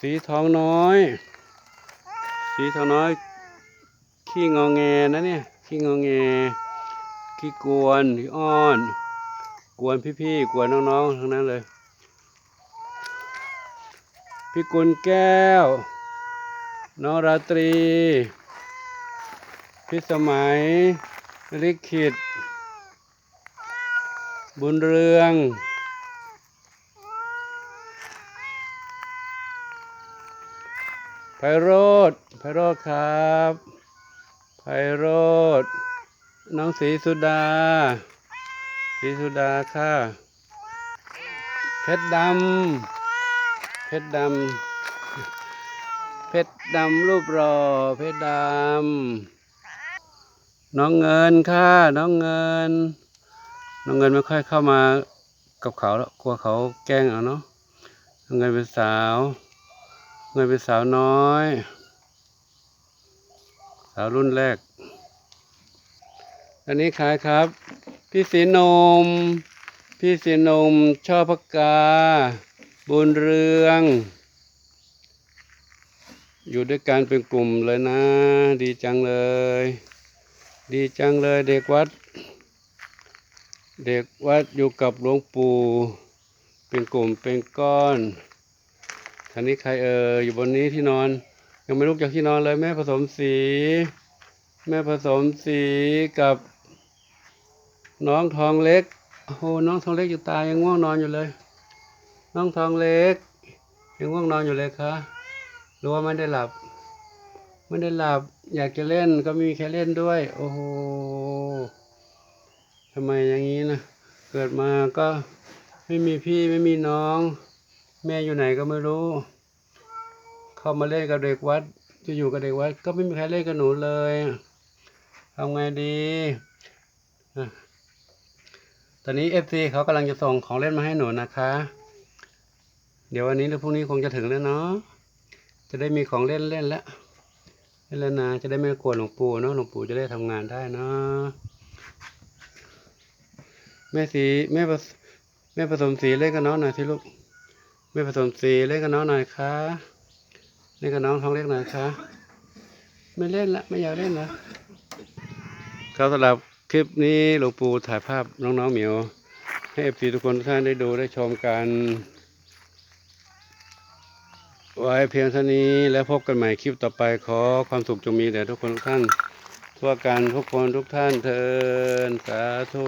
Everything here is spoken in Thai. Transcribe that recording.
สีทองน้อย สีทองน้อย ขี้งอแงนะเนี่ย ขี้งอแง ขี้กวนขี้อ้อน กวนพี่ๆ กวนน้องๆ ทั้งนั้นเลย พี่กุลแก้ว น้องราตรี พี่สมัยลิขิตบุญเรือง ไพโรธไพโรธครับไพโรธน้องศรีสุดาศรีสุดาค่ะ เพชรดำเพชรดำเพชรดำรูปรอเพชรดำน้องเงินค่ะน้องเงิน น้องเงินไม่ค่อยเข้ามากับเขาแล้วกลัวเขาแกล้งเอาเนาะน้องเงินเป็นสาว เงินเป็นสาวน้อย สาวรุ่นแรก อันนี้ใครครับ พี่สีนม พี่สีนมชอบพักกา บุญเรือง อยู่ด้วยกันเป็นกลุ่มเลยนะ ดีจังเลย ดีจังเลยเด็กวัด เด็กวัดอยู่กับหลวงปู่ เป็นกลุ่มเป็นก้อน ท่านนี้ใครเอ่ยอยู่บนนี้ที่นอน ยังไม่ลุกจากที่นอนเลยแม่ผสมสี แม่ผสมสีกับ น้องทองเล็กโอ้โหน้องทองเล็กอยู่ตายยังง่วงนอนอยู่เลย น้องทองเล็ก ยังง่วงนอนอยู่เลยคะรู้ว่าไม่ได้หลับไม่ได้หลับอยากจะเล่นก็ไม่มีใครเล่นด้วย โอ้โหทำไมอย่างนี้นะเกิดมาก็ไม่มีพี่ไม่มีน้อง แม่อยู่ไหนก็ไม่รู้ เข้ามาเล่นกับเด็กวัดจะอยู่กับเด็กวัดก็ไม่มีใครเล่นกับหนูเลยทำไงดีตอนนี้เอฟซีเขากำลังจะส่งของเล่นมาให้หนูนะคะ เดี๋ยววันนี้หรือพรุ่งนี้คงจะถึงแล้วเนาะจะได้มีของเล่นเล่นแล้วเล่นแล้วนะจะได้ไม่กลัวหลวงปู่เนาะหลวงปู่จะได้ทำงานได้เนาะแม่สีแม่ผสแม่ผสมสีเล่นกับน้องหน่อยสิลูก แม่ผสมสีเล่นกับน้องหน่อยค่ะเล่นกับน้องท้องเล็กหน่อยค่ะไม่เล่นละไม่อยากเล่นละครับสำหรับคลิปนี้หลวงปู่ถ่ายภาพน้องๆเหมียว ให้เอฟซีทุกคนทุกท่านได้ดูได้ชมกันไว้เพียงเท่านี้แล้วพบกันใหม่คลิปต่อไปขอความสุขจงมีแด่ทุกคนทุกท่านทั่วกันทุกคนทุกท่านเทินสาธุ